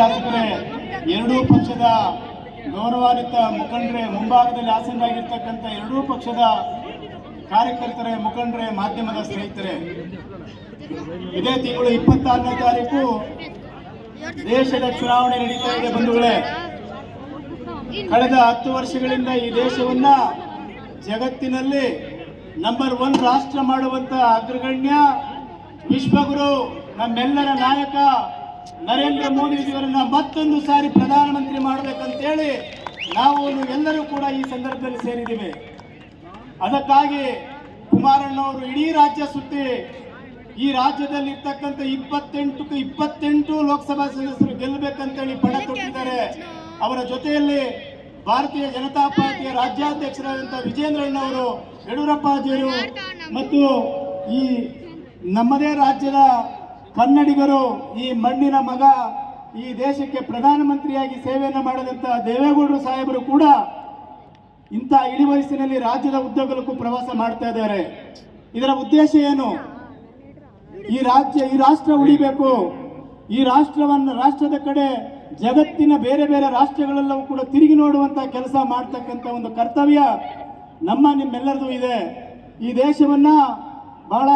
ಶಾಸಕರೇ, ಎರಡೂ ಪಕ್ಷದ ಗೌರವಾನ್ವಿತ ಮುಖಂಡರೇ, ಮುಂಭಾಗದಲ್ಲಿ ಆಸೀನರಾಗಿರ್ತಕ್ಕಂಥ ಎರಡೂ ಪಕ್ಷದ ಕಾರ್ಯಕರ್ತರೇ, ಮುಖಂಡರೇ, ಮಾಧ್ಯಮದ ಸ್ನೇಹಿತರೆ. ಇದೇ ತಿಂಗಳು ಇಪ್ಪತ್ತಾರನೇ ತಾರೀಕು ದೇಶದ ಚುನಾವಣೆ ನಡೀತಾ ಇದೆ ಬಂಧುಗಳೇ. ಕಳೆದ ಹತ್ತು ವರ್ಷಗಳಿಂದ ಈ ದೇಶವನ್ನ ಜಗತ್ತಿನಲ್ಲಿ ನಂಬರ್ ಒನ್ ರಾಷ್ಟ್ರ ಮಾಡುವಂತ ಅಗ್ರಗಣ್ಯ ವಿಶ್ವಗುರು ನಮ್ಮೆಲ್ಲರ ನಾಯಕ ನರೇಂದ್ರ ಮೋದಿಜಿಯವರನ್ನ ಮತ್ತೊಂದು ಸಾರಿ ಪ್ರಧಾನಮಂತ್ರಿ ಮಾಡಬೇಕಂತೇಳಿ ನಾವು ಎಲ್ಲರೂ ಕೂಡ ಈ ಸಂದರ್ಭದಲ್ಲಿ ಸೇರಿದ್ದೀವಿ. ಅದಕ್ಕಾಗಿ ಕುಮಾರಣ್ಣವರು ಇಡೀ ರಾಜ್ಯ ಸುತ್ತಿ ಈ ರಾಜ್ಯದಲ್ಲಿ ಇರ್ತಕ್ಕಂಥ ಇಪ್ಪತ್ತೆಂಟು ಇಪ್ಪತ್ತೆಂಟು ಲೋಕಸಭಾ ಸದಸ್ಯರು ಗೆಲ್ಲಬೇಕಂತೇಳಿ ಪಣ ತೊಟ್ಟಿದ್ದಾರೆ. ಅವರ ಜೊತೆಯಲ್ಲಿ ಭಾರತೀಯ ಜನತಾ ಪಾರ್ಟಿಯ ರಾಜ್ಯಾಧ್ಯಕ್ಷರಾದಂತಹ ವಿಜೇಂದ್ರಣ್ಣವರು ಯಡಿಯೂರಪ್ಪಾಜಿಯವರು ಮತ್ತು ಈ ನಮ್ಮದೇ ರಾಜ್ಯದ ಕನ್ನಡಿಗರು ಈ ಮಣ್ಣಿನ ಮಗ, ಈ ದೇಶಕ್ಕೆ ಪ್ರಧಾನಮಂತ್ರಿಯಾಗಿ ಸೇವೆಯನ್ನು ಮಾಡಿದಂತಹ ದೇವೇಗೌಡರು ಸಾಹೇಬರು ಕೂಡ ಇಂಥ ಇಳಿ ವಯಸ್ಸಿನಲ್ಲಿ ರಾಜ್ಯದ ಉದ್ಯೋಗಕ್ಕೂ ಪ್ರವಾಸ ಮಾಡ್ತಾ ಇದ್ದಾರೆ. ಇದರ ಉದ್ದೇಶ ಏನು? ಈ ರಾಜ್ಯ, ಈ ರಾಷ್ಟ್ರ ಉಳಿಬೇಕು. ಈ ರಾಷ್ಟ್ರವನ್ನು, ರಾಷ್ಟ್ರದ ಕಡೆ ಜಗತ್ತಿನ ಬೇರೆ ಬೇರೆ ರಾಷ್ಟ್ರಗಳೆಲ್ಲವೂ ಕೂಡ ತಿರುಗಿ ನೋಡುವಂತ ಕೆಲಸ ಮಾಡ್ತಕ್ಕಂಥ ಒಂದು ಕರ್ತವ್ಯ ನಮ್ಮ, ನಿಮ್ಮೆಲ್ಲರದು ಇದೆ. ಈ ದೇಶವನ್ನ ಬಹಳ